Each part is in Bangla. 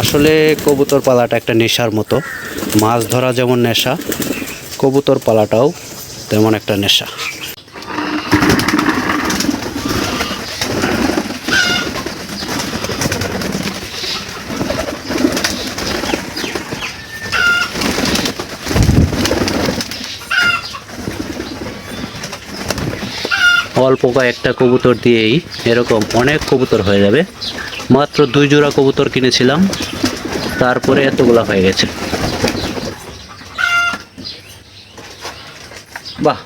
আসলে কবুতর পালাটা একটা নেশার মতো। মাছ ধরা যেমন নেশা কবুতর পালাটাও তেমন একটা নেশা। অল্প কয়েকটা কবুতর দিয়েই এরকম অনেক কবুতর হয়ে যাবে। মাত্র দুই জোড়া কবুতর কিনেছিলাম, তারপরে এতগুলা হয়ে গেছে। বাহ,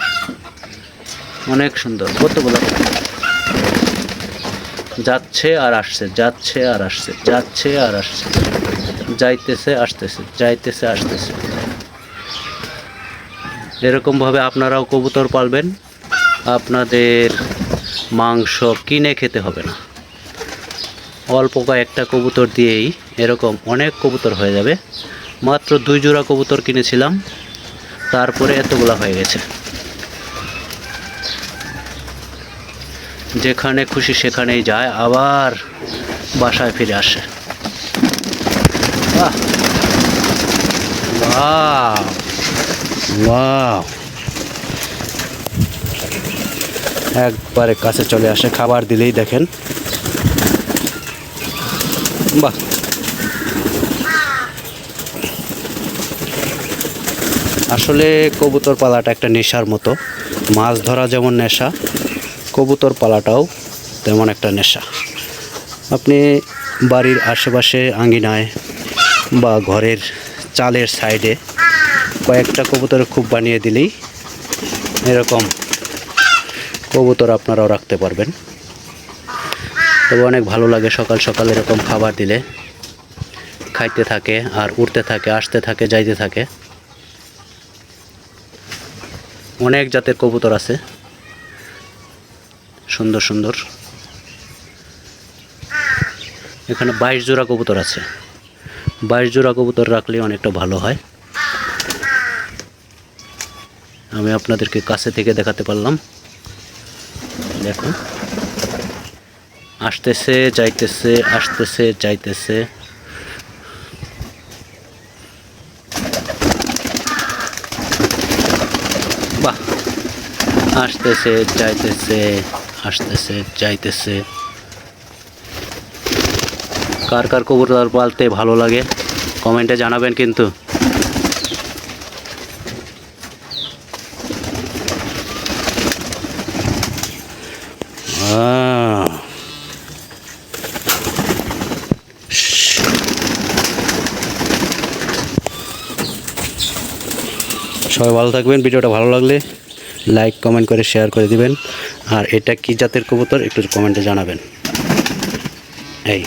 অনেক সুন্দর, কতগুলো? যাচ্ছে আর আসছে, যাচ্ছে আর আসছে, যাচ্ছে আর আসছে, যাইতেছে, আসতেছে যাইতেছে, আসতেছে। এরকমভাবে আপনারাও কবুতর পালবেন। আপনাদের মাংস কিনে খেতে হবে না। অল্প কয়েকটা কবুতর দিয়েই এরকম অনেক কবুতর হয়ে যাবে। মাত্র দুই জোড়া কবুতর কিনেছিলাম। তারপরে এতগুলা হয়ে গেছে। যেখানে খুশি সেখানেই যায়, আবার বাসায় ফিরে আসে। বাহ! বাহ বাহ একবারে কাছে চলে আসে, খাবার দিলেই দেখেন। বাহ। আসলে কবুতর পালাটা একটা নেশার মতো। মাছ ধরা যেমন নেশা, কবুতর পালাটাও তেমন একটা নেশা। আপনি বাড়ির আশেপাশে আঙ্গিনায় বা ঘরের চালের সাইডে কয়েকটা কবুতর খুব বানিয়ে দিলেই এরকম কবুতর আপনারাও রাখতে পারবেন। তবে অনেক ভালো লাগে সকাল সকাল এরকম খাবার দিলে। খাইতে থাকে আর উঠতে থাকে, আসতে থাকে, যাইতে থাকে। অনেক জাতের কবুতর আছে। সুন্দর সুন্দর। এখানে বাইশ জোড়া কবুতর আছে। বাইশ জোড়া কবুতর রাখলে অনেকটা ভালো হয়। আমি আপনাদেরকে কাছে থেকে দেখাতে পারলাম। দেখুন। আসতেছে, যাইতেছে আসতেছে, যাইতেছে। বাহ! আসতেছে, যাইতেছে আসতেছে, যাইতেছে। কার কার কবুতর পালতে ভালো লাগে, কমেন্টে জানাবেন কিন্তু। সবাই ভালো থাকবেন, ভিডিওটা ভালো লাগলে লাইক কমেন্ট করে শেয়ার করে দিবেন। আর এটা কি জাতের কবুতর, একটু কমেন্টে জানাবেন। এই।